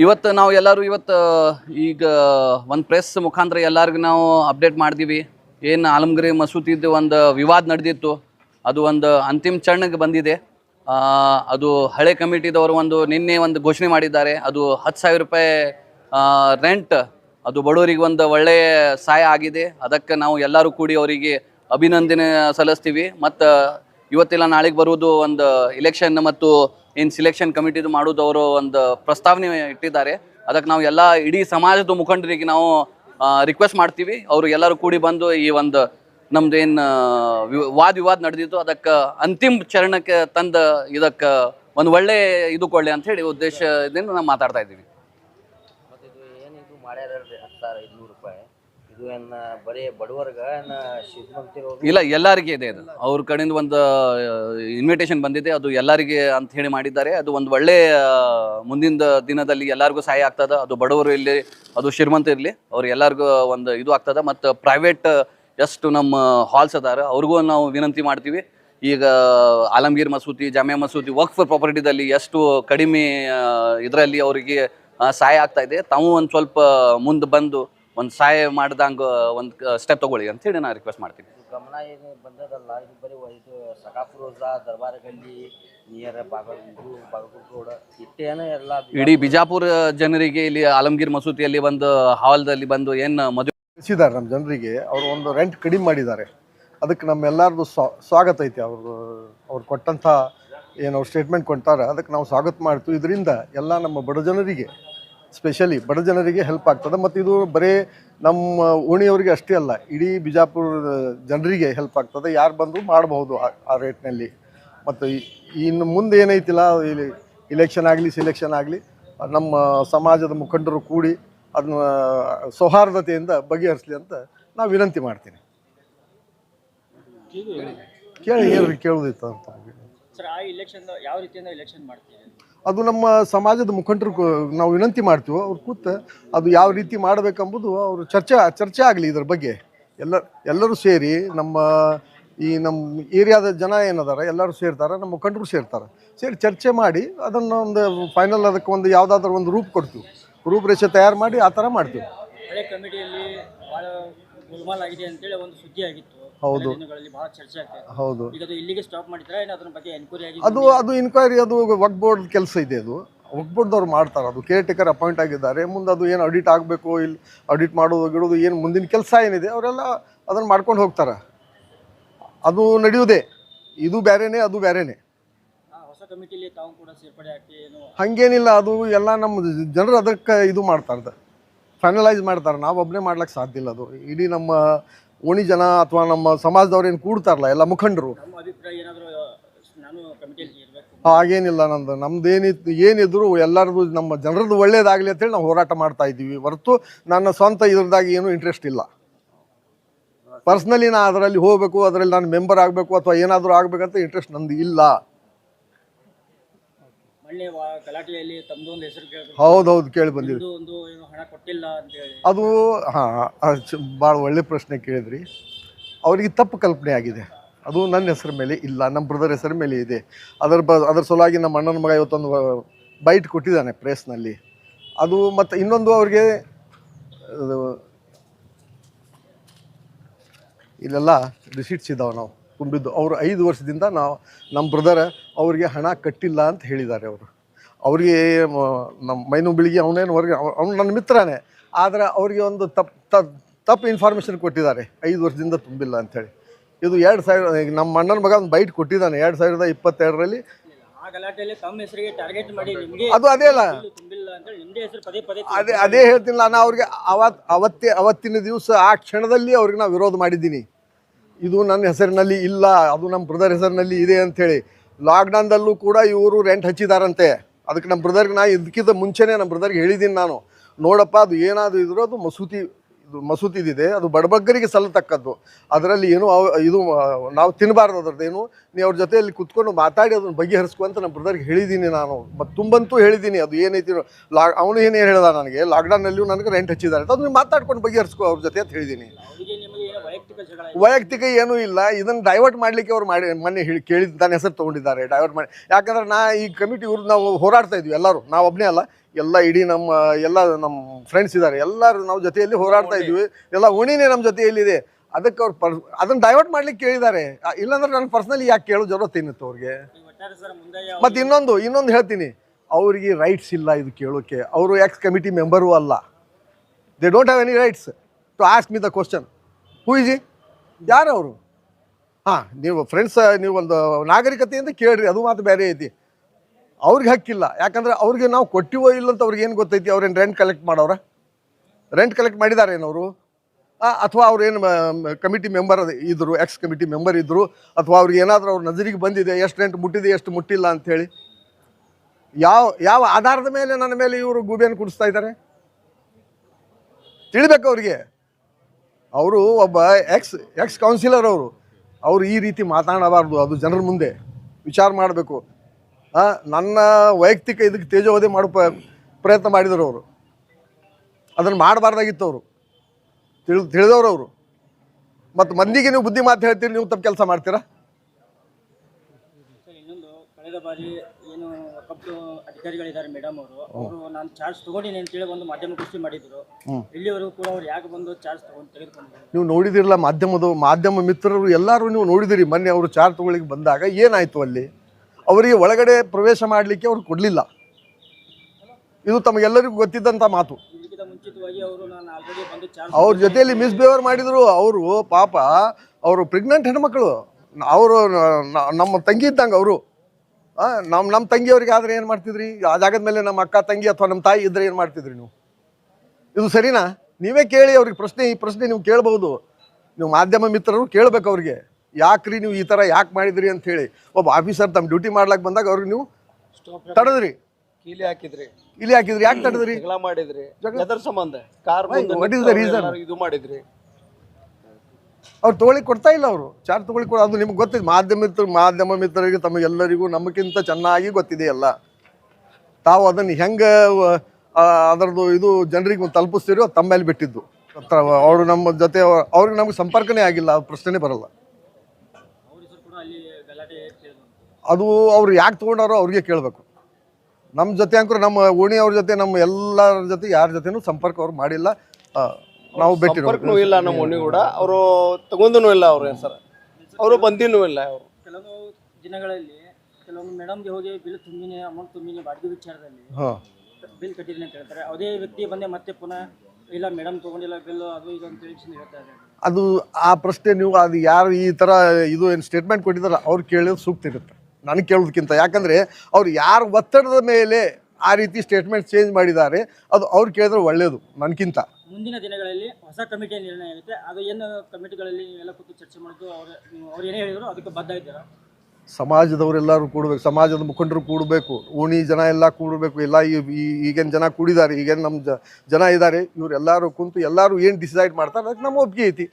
ಇವತ್ತು ನಾವು ಎಲ್ಲರೂ ಇವತ್ತು ಈಗ ಒಂದು ಪ್ರೆಸ್ ಮುಖಾಂತರ ಎಲ್ಲರಿಗೂ ನಾವು ಅಪ್ಡೇಟ್ ಮಾಡಿದೀವಿ. ಏನು ಆಲಮಗಿರಿ ಮಸೂತಿದ್ದು ಒಂದು ವಿವಾದ ನಡೆದಿತ್ತು. ಅದು ಒಂದು ಅಂತಿಮ ಚರಣಕ್ಕೆ ಬಂದಿದೆ. ಅದು ಹಳೆ ಕಮಿಟಿದವರು ಒಂದು ನಿನ್ನೆ ಒಂದು ಘೋಷಣೆ ಮಾಡಿದ್ದಾರೆ. ಅದು ಹತ್ತು ಸಾವಿರ ರೂಪಾಯಿ ರೆಂಟ್ ಅದು ಬಡವರಿಗೆ ಒಂದು ಒಳ್ಳೆಯ ಸಹಾಯ ಆಗಿದೆ. ಅದಕ್ಕೆ ನಾವು ಎಲ್ಲರೂ ಕೂಡಿ ಅವರಿಗೆ ಅಭಿನಂದನೆ ಸಲ್ಲಿಸ್ತೀವಿ. ಮತ್ತು ಇವತ್ತೆಲ್ಲ, ನಾಳೆಗೆ ಬರುವುದು ಒಂದು ಇಲೆಕ್ಷನ್ ಮತ್ತು ಏನು ಸಿಲೆಕ್ಷನ್ ಕಮಿಟಿದು ಮಾಡೋದು ಅವರು ಒಂದು ಪ್ರಸ್ತಾವನೆ ಇಟ್ಟಿದ್ದಾರೆ. ಅದಕ್ಕೆ ನಾವು ಎಲ್ಲ ಇಡೀ ಸಮಾಜದ ಮುಖಂಡರಿಗೆ ನಾವು ರಿಕ್ವೆಸ್ಟ್ ಮಾಡ್ತೀವಿ. ಅವರು ಎಲ್ಲರೂ ಕೂಡಿ ಬಂದು ಈ ಒಂದು ನಮ್ದು ಏನು ವಾದ ವಿವಾದ ನಡೆದಿತ್ತು, ಅದಕ್ಕೆ ಅಂತಿಮ ಚರಣಕ್ಕೆ ತಂದ ಇದಕ್ಕೆ ಒಂದು ಒಳ್ಳೆ ಇದು ಕೊಳ್ಳಿ ಅಂತ ಹೇಳಿ ಉದ್ದೇಶದಿಂದ ನಾವು ಮಾತಾಡ್ತಾ ಇದ್ದೀವಿ. ಇಲ್ಲ, ಎಲ್ಲರಿಗೆ ಇದೆ ಅದು. ಅವ್ರ ಕಡೆಯಿಂದ ಒಂದು ಇನ್ವಿಟೇಷನ್ ಬಂದಿದೆ. ಅದು ಎಲ್ಲರಿಗೆ ಅಂತ ಹೇಳಿ ಮಾಡಿದ್ದಾರೆ. ಅದು ಒಂದು ಒಳ್ಳೆ ಮುಂದಿನ ದಿನದಲ್ಲಿ ಎಲ್ಲರಿಗೂ ಸಹಾಯ ಆಗ್ತದ. ಅದು ಬಡವರು ಇಲ್ಲಿ ಅದು ಶ್ರೀಮಂತ ಇರಲಿ, ಅವ್ರು ಎಲ್ಲರಿಗೂ ಒಂದು ಇದು ಆಗ್ತದ. ಮತ್ತು ಪ್ರೈವೇಟ್ ಎಷ್ಟು ನಮ್ಮ ಹಾಲ್ಸ್ ಅದಾರ, ಅವ್ರಿಗೂ ನಾವು ವಿನಂತಿ ಮಾಡ್ತೀವಿ. ಈಗ, ಆಲಮಗೀರ್ ಮಸೂತಿ, ಜಾಮಿಯಾ ಮಸೂತಿ ವಕ್ಫ್ ಪ್ರಾಪರ್ಟಿದಲ್ಲಿ ಎಷ್ಟು ಕಡಿಮೆ ಇದರಲ್ಲಿ ಅವರಿಗೆ ಸಹಾಯ ಆಗ್ತಾ ಇದೆ. ತಾವು ಒಂದು ಸ್ವಲ್ಪ, ಮುಂದೆ ಬಂದು ಒಂದು ಸಹಾಯ ಮಾಡ್ದಂಗೆ ಒಂದು ಸ್ಟೆಪ್ ತಗೊಳ್ಳಿ ಅಂತ ಹೇಳಿ ನಾನು ರಿಕ್ವೆಸ್ಟ್ ಮಾಡ್ತೀನಿ. ಗಮನ ಏನು ಬಂದದಲ್ಲ ಇದು ಬರೀ ಇದು ಸಕಾಪುರ ದರ್ಬಾರಗಲ್ಲಿ ದರ್ಬಾರ್ ಗಲ್ಲಿ ನಿಯರ್ ಬಾಗಲ್ ಬಾಗಲಕೋಟೆ ರೋಡ್ ಇಟ್ಟೇನ ಎಲ್ಲ ಇಡೀ ಬಿಜಾಪುರ ಜನರಿಗೆ ಇಲ್ಲಿ ಆಲಮಗೀರ್ ಮಸೂತಿಯಲ್ಲಿ ಒಂದು ಹಾಲ್ದಲ್ಲಿ ಬಂದು ಏನು ಮದುವೆ ತಿಳಿಸಿದ್ದಾರೆ ನಮ್ಮ ಜನರಿಗೆ ಅವರು ಒಂದು ರೆಂಟ್ ಕಡಿಮೆ ಮಾಡಿದ್ದಾರೆ. ಅದಕ್ಕೆ ನಮ್ಮೆಲ್ಲರದು ಸ್ವಾ ಸ್ವಾಗತ ಐತಿ ಅವರು ಅವ್ರು ಕೊಟ್ಟಂಥ ಏನು ಅವ್ರು ಸ್ಟೇಟ್ಮೆಂಟ್ ಕೊಡ್ತಾರೆ ಅದಕ್ಕೆ ನಾವು ಸ್ವಾಗತ ಮಾಡ್ತೀವಿ. ಇದರಿಂದ ಎಲ್ಲ ನಮ್ಮ ಬಡ ಜನರಿಗೆ ಸ್ಪೆಷಲಿ ಬಡ ಜನರಿಗೆ ಹೆಲ್ಪ್ ಆಗ್ತದೆ. ಮತ್ತು ಇದು ಬರೀ ನಮ್ಮ ಓಣಿಯವರಿಗೆ ಅಷ್ಟೇ ಅಲ್ಲ ಇಡೀ ಬಿಜಾಪುರ ಜನರಿಗೆ ಹೆಲ್ಪ್ ಆಗ್ತದೆ. ಯಾರು ಬಂದರೂ ಮಾಡಬಹುದು ಆ- ರೇಟ್ನಲ್ಲಿ. ಮತ್ತು ಇನ್ನು ಮುಂದೆ ಏನೈತಿಲ್ಲ ಇಲ್ಲಿ ಇಲೆಕ್ಷನ್ ಆಗಲಿ ಸಿಲೆಕ್ಷನ್ ಆಗಲಿ ನಮ್ಮ ಸಮಾಜದ ಮುಖಂಡರು ಕೂಡಿ ಅದನ್ನ ಸೌಹಾರ್ದತೆಯಿಂದ ಬಗೆಹರಿಸಲಿ ಅಂತ ನಾವು ವಿನಂತಿ ಮಾಡ್ತೀನಿ. ಕೇಳಿ. ಏನ್ರಿ ಕೇಳೋದಿತ್ತು ಅಂತ. ಸರ್ ಆ ಇಲೆಕ್ಷನ್ ಯಾವ ರೀತಿಯಿಂದ ಇಲೆಕ್ಷನ್ ಮಾಡ್ತೀವಿ ಅದು ನಮ್ಮ ಸಮಾಜದ ಮುಖಂಡರು ನಾವು ವಿನಂತಿ ಮಾಡ್ತೀವಿ, ಅವ್ರು ಕೂತ ಅದು ಯಾವ ರೀತಿ ಮಾಡಬೇಕೆಂಬುದು ಅವರು ಚರ್ಚೆ ಚರ್ಚೆ ಆಗಲಿ ಇದ್ರ ಬಗ್ಗೆ. ಎಲ್ಲ, ಎಲ್ಲರೂ ಸೇರಿ ನಮ್ಮ ಈ ನಮ್ಮ ಏರಿಯಾದ ಜನ ಏನದಾರ, ಎಲ್ಲರೂ ಸೇರ್ತಾರೆ, ನಮ್ಮ ಮುಖಂಡರು ಸೇರ್ತಾರೆ. ಸೇರಿ ಚರ್ಚೆ ಮಾಡಿ ಅದನ್ನು ಒಂದು ಫೈನಲ್ ಅದಕ್ಕೆ ಒಂದು ಯಾವುದಾದ್ರೂ ಒಂದು ರೂಪ ಕೊಡ್ತೀವಿ. ರೂಪರೇಷೆ ತಯಾರು ಮಾಡಿ ಆ ಥರ ಮಾಡ್ತೀವಿ. ಕಮಿಟಿಯಲ್ಲಿ ಗುಲ್ಮಾಲ್ ಆಗಿದೆ ಅಂತೇಳಿ ಒಂದು ಸುದ್ದಿ ಆಗಿತ್ತು. ಹೌದು. ಹೌದು. ಅದು ಅದು ಇನ್ಕ್ವೈರಿ ಅದು ವಕ್ ಬೋರ್ಡ್ ಕೆಲಸ ಇದೆ ಅದು. ವಕ್ ಬೋರ್ಡ್ದವ್ರು ಮಾಡ್ತಾರೆ ಅದು. ಕೇರ್ ಟೇಕರ್ ಅಪಾಯಿಂಟ್ ಆಗಿದ್ದಾರೆ. ಮುಂದೆ ಅದು ಏನು ಅಡಿಟ್ ಆಗಬೇಕು ಇಲ್ಲಿ ಅಡಿಟ್ ಮಾಡೋದು ಗಿಡೋದು ಏನು ಮುಂದಿನ ಕೆಲಸ ಏನಿದೆ ಅವರೆಲ್ಲ ಅದನ್ನು ಮಾಡ್ಕೊಂಡು ಹೋಗ್ತಾರೆ. ಅದು ನಡೆಯುವುದೇ. ಇದು ಬೇರೆನೇ ಅದು ಬೇರೆನೇ ಹಾಗೇನಿಲ್ಲ ಅದು ಎಲ್ಲ ನಮ್ಮ ಜನರು ಅದಕ್ಕೆ ಇದು ಮಾಡ್ತಾರೆ ಫೈನಲೈಸ್ ಮಾಡ್ತಾರೆ. ನಾವು ಒಬ್ಬನೇ ಮಾಡ್ಲಿಕ್ಕೆ ಸಾಧ್ಯ ಇಲ್ಲ ಅದು. ಇಡೀ ನಮ್ಮ ಓಣಿ ಜನ ಅಥವಾ ನಮ್ಮ ಸಮಾಜದವ್ರು ಏನು ಕೂಡ್ತಾರಲ್ಲ ಎಲ್ಲ ಮುಖಂಡರು. ಹಾಗೇನಿಲ್ಲ ನಂದು. ನಮ್ದು ಏನಿತ್ತು ಏನಿದ್ರು ಎಲ್ಲರದು ನಮ್ಮ ಜನರದ್ದು ಒಳ್ಳೇದಾಗಲಿ ಅಂತೇಳಿ ನಾವು ಹೋರಾಟ ಮಾಡ್ತಾ ಇದ್ದೀವಿ. ಹೊರತು ನನ್ನ ಸ್ವಂತ ಇದ್ರದಾಗ ಏನು ಇಂಟ್ರೆಸ್ಟ್ ಇಲ್ಲ. ಪರ್ಸ್ನಲಿ ನಾನು ಅದರಲ್ಲಿ ಹೋಗಬೇಕು ಅದರಲ್ಲಿ ನಾನು ಮೆಂಬರ್ ಆಗಬೇಕು ಅಥವಾ ಏನಾದರೂ ಆಗಬೇಕಂತ ಇಂಟ್ರೆಸ್ಟ್ ನಂದು ಇಲ್ಲ. ವಾ- ಗಲಾಟೆಯಲ್ಲಿ ಹೆಸರು ಹೌದೌದು ಕೇಳಿ ಬಂದಿದೆ. ನಿಮ್ದು ಒಂದು ಏನು ಹಣ ಕೊಟ್ಟಿಲ್ಲ ಅಂತ ಹೇಳಿ. ಅದು ಹಾಂ ಭಾಳ ಒಳ್ಳೆ ಪ್ರಶ್ನೆ ಕೇಳಿದ್ರಿ. ಅವರಿಗೆ ತಪ್ಪು ಕಲ್ಪನೆ ಆಗಿದೆ. ಅದು ನನ್ನ ಹೆಸರು ಮೇಲೆ ಇಲ್ಲ ನಮ್ಮ ಬ್ರದರ್ ಹೆಸರು ಮೇಲೆ ಇದೆ. ಅದರ ಬ ಅದರ ಸಲುವಾಗಿ ನಮ್ಮ ಅಣ್ಣನ ಮಗ ಇವತ್ತೊಂದು ಬೈಟ್ ಕೊಟ್ಟಿದ್ದಾನೆ ಪ್ರೆಸ್ನಲ್ಲಿ ಅದು ಮತ್ತು ಇನ್ನೊಂದು ಅವ್ರಿಗೆ ಅದು ಇಲ್ಲೆಲ್ಲ ರಿಸೀಟ್ಸ್ ಇದ್ದಾವೆ ನಾವು. ತುಂಬಿದ್ದು. ಅವರು ಐದು ವರ್ಷದಿಂದ ನಾವು ನಮ್ಮ ಬ್ರದರ್ ಅವರಿಗೆ ಹಣ ಕಟ್ಟಿಲ್ಲ ಅಂತ ಹೇಳಿದ್ದಾರೆ ಅವರು. ಅವರಿಗೆ ನಮ್ಮ ಮೈನು ಬೆಳಿಗ್ಗೆ ಅವನೇನು ಹೊರಗೆ ಅವ್ನು ನನ್ನ ಮಿತ್ರನೇ. ಆದರೆ ಅವರಿಗೆ ಒಂದು ತಪ್ಪು ತಪ್ಪು ಇನ್ಫಾರ್ಮೇಷನ್ ಕೊಟ್ಟಿದ್ದಾರೆ. ಐದು ವರ್ಷದಿಂದ ತುಂಬಿಲ್ಲ ಅಂಥೇಳಿ ಇದು ಎರಡು ಸಾವಿರ ನಮ್ಮ ಅಣ್ಣನ ಮಗ ಒಂದು ಬೈಟ್ ಕೊಟ್ಟಿದ್ದಾನೆ. ಎರಡು ಸಾವಿರದ ಇಪ್ಪತ್ತೆರಡರಲ್ಲಿ ಅದು ಅದೇ ಅಲ್ಲ. ಅದೇ ಅದೇ ಹೇಳ್ತೀನಿ ನಾನು. ಅವ್ರಿಗೆ ಅವತ್ ಅವತ್ತೇ ಅವತ್ತಿನ ದಿವಸ ಆ ಕ್ಷಣದಲ್ಲಿ ಅವ್ರಿಗೆ ನಾವು ವಿರೋಧ ಮಾಡಿದ್ದೀನಿ. ಇದು ನನ್ನ ಹೆಸರಿನಲ್ಲಿ ಇಲ್ಲ, ಅದು ನಮ್ಮ ಬ್ರದರ್ ಹೆಸರಿನಲ್ಲಿ ಇದೆ ಅಂಥೇಳಿ. ಲಾಕ್ಡೌನ್ದಲ್ಲೂ ಕೂಡ ಇವರು ರೆಂಟ್ ಹಚ್ಚಿದಾರಂತೆ. ಅದಕ್ಕೆ ನಮ್ಮ ಬ್ರದರ್ಗೆ ನಾ ಇದಕ್ಕಿಂತ ಮುಂಚೆನೇ ನಮ್ಮ ಬ್ರದರ್ಗೆ ಹೇಳಿದ್ದೀನಿ ನಾನು. ನೋಡಪ್ಪ, ಅದು ಏನಾದರೂ ಇದ್ರೂ ಅದು ಮಸೂತಿ, ಇದು ಮಸೂತಿದಿದೆ, ಅದು ಬಡಬಗ್ಗರಿಗೆ ಸಲ್ಲತಕ್ಕದ್ದು. ಅದರಲ್ಲಿ ಏನು ಇದು ನಾವು ತಿನ್ನಬಾರ್ದು ಏನು ನೀವು ಅವ್ರ ಜೊತೆಯಲ್ಲಿ ಕುತ್ಕೊಂಡು ಮಾತಾಡಿ, ಅದನ್ನು ಬಗೆಹರಿಸ್ಕೊ ಅಂತ ನಮ್ಮ ಬ್ರದರ್ಗೆ ಹೇಳಿದ್ದೀನಿ ನಾನು. ಮತ್ತು ತುಂಬಂತೂ ಹೇಳಿದ್ದೀನಿ ಅದು ಏನೈತಿ ಲಾ, ಅವನು ಏನೇನು ಹೇಳ್ದ ನನಗೆ ಲಾಕ್ಡೌನಲ್ಲಿಯೂ ನನಗೆ ರೆಂಟ್ ಹಚ್ಚಿದ್ದಾರೆ ಅದು ನೀವು ಮಾತಾಡ್ಕೊಂಡು ಬಗೆಹರಿಸ್ಕೊ ಅವ್ರ ಜೊತೆ ಅಂತ ಹೇಳಿದ್ದೀನಿ ಏನೋ ವೈಯಕ್ತಿಕ ಏನೂ ಇಲ್ಲ. ಇದನ್ನ ಡೈವರ್ಟ್ ಮಾಡ್ಲಿಕ್ಕೆ ಅವ್ರು ಮಾಡಿ ಮೊನ್ನೆ ಹೇಳಿ ಕೇಳಿದ ತನ್ನ ಹೆಸರು ತಗೊಂಡಿದ್ದಾರೆ. ಡೈವರ್ಟ್ ಮಾಡಿ ಯಾಕಂದ್ರೆ ನಾ ಈ ಕಮಿಟಿ ಇವ್ರು ನಾವು ಹೋರಾಡ್ತಾ ಇದ್ವಿ ಎಲ್ಲರೂ. ನಾವು ಒಬ್ಬನೇ ಅಲ್ಲ. ಎಲ್ಲ ಇಡೀ ನಮ್ಮ ಎಲ್ಲ ನಮ್ಮ ಫ್ರೆಂಡ್ಸ್ ಇದ್ದಾರೆ ಎಲ್ಲರೂ ನಾವು ಜೊತೆಯಲ್ಲಿ ಹೋರಾಡ್ತಾ ಇದ್ವಿ. ಎಲ್ಲ ಓಣಿನೇ ನಮ್ಮ ಜೊತೆಯಲ್ಲಿ ಇದೆ ಅದಕ್ಕೆ ಅವ್ರು ಪರ್ ಅದನ್ನ ಡೈವರ್ಟ್ ಮಾಡ್ಲಿಕ್ಕೆ ಕೇಳಿದ್ದಾರೆ. ಇಲ್ಲಾಂದ್ರೆ ನಾನು ಪರ್ಸ್ನಲಿ ಯಾಕೆ ಕೇಳೋ ಜರೂರತ್ ಏನಿತ್ತು ಅವ್ರಿಗೆ? ಮತ್ತು ಇನ್ನೊಂದು ಇನ್ನೊಂದು ಹೇಳ್ತೀನಿ. ಅವರಿಗೆ ರೈಟ್ಸ್ ಇಲ್ಲ ಇದು ಕೇಳೋಕೆ. ಅವರು ಯಾಕೆ ಕಮಿಟಿ ಮೆಂಬರೂ ಅಲ್ಲ. They don't have any rights to ask me the question who is ಯಾರು ಅವರು ಹಾಂ, ನೀವು ಫ್ರೆಂಡ್ಸ್ ನೀವು ಒಂದು ನಾಗರಿಕತೆಯಿಂದ ಕೇಳ್ರಿ, ಅದು ಮಾತು ಬೇರೆ ಐತಿ. ಅವ್ರಿಗೆ ಹಕ್ಕಿಲ್ಲ. ಯಾಕಂದ್ರೆ ಅವ್ರಿಗೆ ನಾವು ಕೊಟ್ಟಿವೋ ಇಲ್ಲ ಅಂತ ಅವ್ರಿಗೆ ಏನು ಗೊತ್ತೈತಿ? ಅವ್ರೇನು ರೆಂಟ್ ಕಲೆಕ್ಟ್ ಮಾಡೋರ? ರೆಂಟ್ ಕಲೆಕ್ಟ್ ಮಾಡಿದ್ದಾರೆ ಏನವರು ಅಥವಾ ಅವ್ರೇನು ಕಮಿಟಿ ಮೆಂಬರ್ ಇದ್ರು ಎಕ್ಸ್ ಕಮಿಟಿ ಮೆಂಬರ್ ಇದ್ದರು ಅಥವಾ ಅವ್ರಿಗೆ ಏನಾದರೂ ಅವ್ರ ನಜರಿಗೆ ಬಂದಿದೆ, ಎಷ್ಟು ರೆಂಟ್ ಮುಟ್ಟಿದೆ, ಎಷ್ಟು ಮುಟ್ಟಿಲ್ಲ ಅಂಥೇಳಿ ಯಾವ ಯಾವ ಆಧಾರದ ಮೇಲೆ ನನ್ನ ಮೇಲೆ ಇವರು ಗೂಬೆಯನ್ನು ಕುಡಿಸ್ತಾ ಇದ್ದಾರೆ ತಿಳಿಬೇಕು ಅವ್ರಿಗೆ. ಅವರು ಒಬ್ಬ ಎಕ್ಸ್ ಎಕ್ಸ್ ಕೌನ್ಸಿಲರ್ ಅವರು. ಅವರು ಈ ರೀತಿ ಮಾತಾಡಬಾರ್ದು ಅದು ಜನರ ಮುಂದೆ ವಿಚಾರ ಮಾಡಬೇಕು. ನನ್ನ ವೈಯಕ್ತಿಕ ಇದಕ್ಕೆ ತೇಜೋವಧಿ ಮಾಡೋ ಪ್ರಯತ್ನ ಮಾಡಿದರು ಅವರು. ಅದನ್ನು ಮಾಡಬಾರ್ದಾಗಿತ್ತು ಅವರು. ತಿಳಿದು ತಿಳಿದವರು ಅವರು. ಮತ್ತು ಮಂದಿಗೆ ನೀವು ಬುದ್ಧಿ ಮಾತು ಹೇಳ್ತೀರಿ, ನೀವು ತಪ್ಪು ಕೆಲಸ ಮಾಡ್ತೀರಾ? ಏನು ಕಬ್ಬು ಅಧಿಕಾರಿಗಳಿದ್ದಾರೆ ಮೇಡಮ್ ಅವರು. ಅವರು ನಾನು ಚಾರ್ಜ್ ತಗೊಂಡಿನಿ ಅಂತೇಳಿ ಒಂದು ಮಾಧ್ಯಮ ಕೃಷಿ ಮಾಡಿದ್ರು. ಇಲ್ಲಿವರೆಗೂ ಕೂಡ ಅವ್ರು ಯಾಕೆ ಬಂದು ಚಾರ್ಜ್ ತಗೊಂಡು ತೆಗೆದುಕೊಂಡಿದ್ದಾರೆ ನೀವು ನೋಡಿದಿರಲ್ಲ ಮಾಧ್ಯಮದ ಮಾಧ್ಯಮ ಮಿತ್ರರು ಎಲ್ಲರೂ ನೀವು ನೋಡಿದಿರಿ ಮೊನ್ನೆ ಅವರು ಚಾರ್ಜ್ ತಗೊಳ್ಳಿಕ್ಕೆ ಬಂದಾಗ ಏನಾಯಿತು ಅಲ್ಲಿ? ಅವರಿಗೆ ಒಳಗಡೆ ಪ್ರವೇಶ ಮಾಡಲಿಕ್ಕೆ ಅವ್ರು ಕೊಡಲಿಲ್ಲ. ಇದು ತಮಗೆಲ್ಲರಿಗೂ ಗೊತ್ತಿದ್ದಂಥ ಮಾತು. ಅವ್ರ ಜೊತೆಯಲ್ಲಿ ಮಿಸ್ಬಿಹೇವರ್ ಮಾಡಿದರು. ಅವರು ಪಾಪ ಅವರು ಪ್ರೆಗ್ನೆಂಟ್ ಹೆಣ್ಮಕ್ಳು. ಅವರು ನಮ್ಮ ತಂಗಿ ಇದ್ದಂಗೆ ಅವರು. ನಮ್ಮ ನಮ್ಮ ತಂಗಿಯವ್ರಿಗೆ ಆದ್ರೆ ಏನು ಮಾಡ್ತಿದ್ರಿ? ಆ ಜಾಗದ ಮೇಲೆ ನಮ್ಮ ಅಕ್ಕ ತಂಗಿ ಅಥವಾ ನಮ್ಮ ತಾಯಿ ಇದ್ರೆ ಏನು ಮಾಡ್ತಿದ್ರಿ ನೀವು? ಇದು ಸರಿನಾ? ನೀವೇ ಕೇಳಿ ಅವ್ರಿಗೆ ಪ್ರಶ್ನೆ ಈ ಪ್ರಶ್ನೆ ನೀವು ಕೇಳ್ಬೋದು ನೀವು ಮಾಧ್ಯಮ ಮಿತ್ರರು ಕೇಳಬೇಕು ಅವ್ರಿಗೆ. ಯಾಕ್ರಿ ನೀವು ಈ ಥರ ಯಾಕೆ ಮಾಡಿದ್ರಿ ಅಂತ ಹೇಳಿ. ಒಬ್ಬ ಆಫೀಸರ್ ತಮ್ಮ ಡ್ಯೂಟಿ ಮಾಡ್ಲಾಕ್ ಬಂದಾಗ ಅವ್ರಿಗೆ ನೀವು ತಡದ್ರಿ. ಕೀಲಿ ಹಾಕಿದ್ರಿ. ಕೀಲಿ ಹಾಕಿದ್ರಿ. ಯಾಕೆ ತಡದ್ರಿ? ಮಾಡಿದ್ರಿ. ಸಂಬಂಧ. ಕಾರ್ ಇದು ಮಾಡಿದ್ರಿ. ಅವ್ರು ತೊಗೊಳ್ಳಿ ಕೊಡ್ತಾ ಇಲ್ಲ ಅವರು. ಚಾರ್ಜ್ ತಗೊಳ್ಳಿ ಕೊಡ ಅದು ನಿಮ್ಗೆ ಗೊತ್ತಿದೆ. ಮಾಧ್ಯಮ ಮಿತ್ರ ಮಾಧ್ಯಮ ಮಿತ್ರರಿಗೆ ತಮಗೆಲ್ಲರಿಗೂ ನಮಗಿಂತ ಚೆನ್ನಾಗಿ ಗೊತ್ತಿದೆ ಎಲ್ಲ. ತಾವು ಅದನ್ನು ಹೆಂಗೆ ಅದರದ್ದು ಇದು ಜನರಿಗೆ ತಲುಪಿಸ್ತೀರೋ ತಮ್ಮ ಮೇಲೆ ಬಿಟ್ಟಿದ್ದು. ಅವರು ನಮ್ಮ ಜೊತೆ ಅವ್ರಿಗೆ ನಮ್ಗೆ ಸಂಪರ್ಕನೇ ಆಗಿಲ್ಲ ಪ್ರಶ್ನೆ ಬರಲ್ಲ. ಅದು ಅವ್ರು ಯಾಕೆ ತೊಗೊಂಡಾರೋ ಅವ್ರಿಗೆ ಕೇಳಬೇಕು. ನಮ್ಮ ಜೊತೆ ಅಂಕರು ನಮ್ಮ ಓಣಿ ಅವ್ರ ಜೊತೆ, ನಮ್ಮ ಎಲ್ಲರ ಜೊತೆ ಯಾರ ಜೊತೆನೂ ಸಂಪರ್ಕ ಅವ್ರು ಮಾಡಿಲ್ಲ. ನಾವು ಭೇಟಿ ಇಲ್ಲ ನಮ್ಮ ಮನೆ ಕೂಡ. ಅವರು ತಗೊಂಡೂ ಇಲ್ಲ ಅವ್ರ ಸರ್? ಅವರು ಬಂದಿನೂ ಇಲ್ಲ ಅವರು. ಕೆಲವು ದಿನಗಳಲ್ಲಿ ಕೆಲವೊಂದು ಮೇಡಮ್ಗೆ ಹೋಗಿ ಬಿಲ್ ತುಂಬಿನಿ ಅಮೌಂಟ್ ತುಂಬಿನಿ ಬಾಡಿಗೆ ವಿಚಾರದಲ್ಲಿ ಹಾಂ. ಬಿಲ್ ಕಟ್ಟಿದ್ದೀನಿ ಅಂತ ಹೇಳ್ತಾರೆ. ಅದೇ ವ್ಯಕ್ತಿ ಬಂದೆ ಮತ್ತೆ ಪುನಃ ಇಲ್ಲ ಮೇಡಮ್ ತಗೊಂಡಿಲ್ಲ ಬಿಲ್ ಅದು ಇದು ಅಂತ ಹೇಳಿ ಹೇಳ್ತಾರೆ ಇದ್ದಾರೆ. ಅದು ಆ ಪ್ರಶ್ನೆ ನೀವು ಅದು ಯಾರು ಈ ಥರ ಇದು ಏನು ಸ್ಟೇಟ್ಮೆಂಟ್ ಕೊಟ್ಟಿದಾರ ಅವ್ರು ಕೇಳೋದು ಸೂಕ್ತ ಇರುತ್ತೆ. ನನಗೆ ಕೇಳೋದಕ್ಕಿಂತ. ಯಾಕಂದರೆ ಅವ್ರು ಯಾರು ಒತ್ತಡದ ಮೇಲೆ ಆ ರೀತಿ ಸ್ಟೇಟ್ಮೆಂಟ್ ಚೇಂಜ್ ಮಾಡಿದ್ದಾರೆ. ಅದು ಅವ್ರು ಕೇಳಿದ್ರೆ ಒಳ್ಳೆಯದು ನನಗಿಂತ ಮುಂದಿನ ದಿನಗಳಲ್ಲಿ ಹೊಸ ಕಮಿಟಿ ನಿರ್ಣಯ ಆಗುತ್ತೆ. ಅದು ಏನು ಕಮಿಟಿಗಳಲ್ಲಿ ನೀವೆಲ್ಲ ಕೂತು ಚರ್ಚೆ ಮಾಡಿದ್ರು ಅವ್ರ ಅವ್ರು ಏನೇ ಹೇಳಿದ್ರು ಅದಕ್ಕೆ ಬದ್ಧ ಇದ್ದೀರಾ? ಸಮಾಜದವರೆಲ್ಲರೂ ಕೂಡಬೇಕು. ಸಮಾಜದ ಮುಖಂಡರು ಕೂಡಬೇಕು. ಓಣಿ ಜನ ಎಲ್ಲ ಕೂಡಬೇಕು. ಎಲ್ಲ ಈಗೇನು ಜನ ಕೂಡಿದ್ದಾರೆ. ಈಗೇನು ನಮ್ಮ ಜನ ಇದ್ದಾರೆ. ಇವರೆಲ್ಲರೂ ಕುಂತು ಎಲ್ಲರೂ ಏನು ಡಿಸೈಡ್ ಮಾಡ್ತಾರೆ ಅದಕ್ಕೆ ನಮ್ಮ ಒಪ್ಪಿಗೆ ಐತಿ.